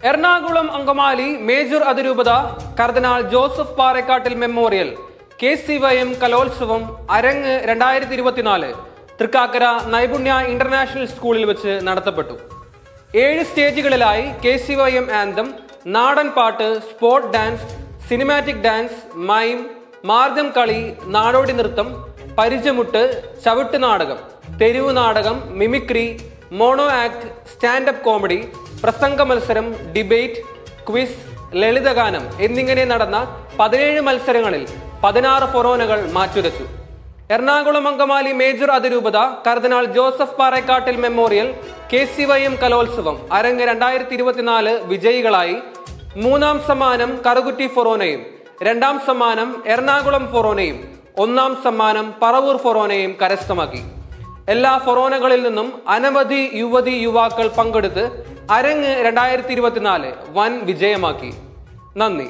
Ernakulam Angamaly major അതിരൂപത കർദിനാൾ Joseph Parekkattil memorial K C Y M കലോത്സവം അരങ്ങ് രണ്ടായിരത്തി ഇരുപത്തിനാല് തൃക്കാക്കര നൈപുണ്യ ഇന്റർനാഷണൽ സ്കൂളിൽ വെച്ച് നടത്തപ്പെട്ടു. ഏഴ് സ്റ്റേജുകളിലായി K C Y M anthem നാടൻ പാട്ട് spot dance cinematic dance mime മാർഗം കളി നാടോടി നൃത്തം പരിചമുട്ട് ചവിട്ട് നാടകം തെരുവ് നാടകം mimicry mono act stand up comedy പ്രസംഗ മത്സരം ഡിബേറ്റ് ക്വിസ് ലളിതഗാനം എന്നിങ്ങനെ നടന്ന പതിനേഴ് മത്സരങ്ങളിൽ പതിനാറ് ഫൊറോനകൾ മാറ്റുരച്ചു. എറണാകുളം അങ്കമാലി മേജർ അതിരൂപത കർദിനാൾ Joseph Parekkattil memorial K C Y M കലോത്സവം അരങ്ങ് രണ്ടായിരത്തി ഇരുപത്തിനാല് വിജയികളായി. മൂന്നാം സമ്മാനം കറുകുറ്റി ഫൊറോനയും രണ്ടാം സമ്മാനം എറണാകുളം ഫൊറോനയും ഒന്നാം സമ്മാനം പറവൂർ ഫൊറോനയും കരസ്ഥമാക്കി. എല്ലാ ഫൊറോനകളിൽ നിന്നും അനവധി യുവതി യുവാക്കൾ പങ്കെടുത്ത് അരങ്ങ് രണ്ടായിരത്തി ഇരുപത്തിനാല് വൻ വിജയമാക്കി. നന്ദി.